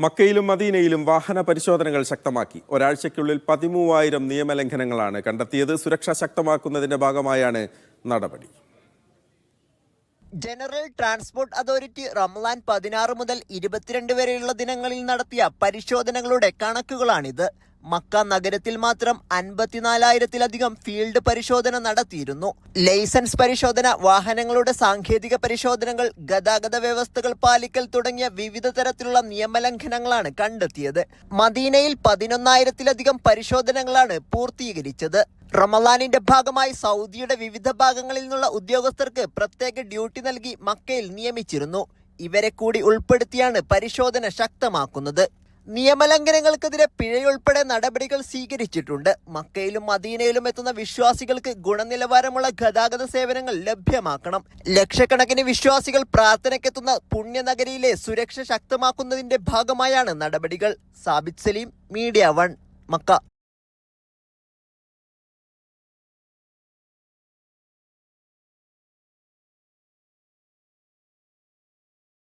മക്കയിലും മദീനയിലും വാഹന പരിശോധനകൾ ശക്തമാക്കി. ഒരാഴ്ചയ്ക്കുള്ളിൽ പതിമൂവായിരം നിയമലംഘനങ്ങളാണ് കണ്ടെത്തിയത്. സുരക്ഷ ശക്തമാക്കുന്നതിന്റെ ഭാഗമായാണ് നടപടി. ജനറൽ ട്രാൻസ്പോർട്ട് അതോറിറ്റി റംലാൻ പതിനാറ് മുതൽ ഇരുപത്തിരണ്ട് വരെയുള്ള ദിനങ്ങളിൽ നടത്തിയ പരിശോധനകളുടെ കണക്കുകളാണിത്. മക്ക നഗരത്തിൽ മാത്രം അൻപത്തിനാലായിരത്തിലധികം ഫീൽഡ് പരിശോധന നടത്തിയിരുന്നു. ലൈസൻസ് പരിശോധന വാഹനങ്ങളുടെ സാങ്കേതിക പരിശോധനകൾ ഗതാഗത വ്യവസ്ഥകൾ പാലിക്കൽ തുടങ്ങിയ വിവിധ തരത്തിലുള്ള നിയമലംഘനങ്ങളാണ് കണ്ടെത്തിയത്. മദീനയിൽ പതിനൊന്നായിരത്തിലധികം പരിശോധനകളാണ് പൂർത്തീകരിച്ചത്. റമലാനിന്റെ ഭാഗമായി സൗദിയുടെ വിവിധ ഭാഗങ്ങളിൽ നിന്നുള്ള ഉദ്യോഗസ്ഥർക്ക് പ്രത്യേക ഡ്യൂട്ടി നൽകി മക്കയിൽ നിയമിച്ചിരുന്നു. ഇവരെ കൂടി ഉൾപ്പെടുത്തിയാണ് പരിശോധന ശക്തമാക്കുന്നത്. നിയമലംഘനങ്ങൾക്കെതിരെ പിഴയുൾപ്പെടെ നടപടികൾ സ്വീകരിച്ചിട്ടുണ്ട്. മക്കയിലും മദീനയിലും എത്തുന്ന വിശ്വാസികൾക്ക് ഗുണനിലവാരമുള്ള ഗതാഗത സേവനങ്ങൾ ലഭ്യമാക്കണം. ലക്ഷക്കണക്കിന് വിശ്വാസികൾ പ്രാർത്ഥനയ്ക്കെത്തുന്ന പുണ്യനഗരിയിലെ സുരക്ഷ ശക്തമാക്കുന്നതിന്റെ ഭാഗമായാണ് നടപടികൾ. Sabith Saleem media one Mecca.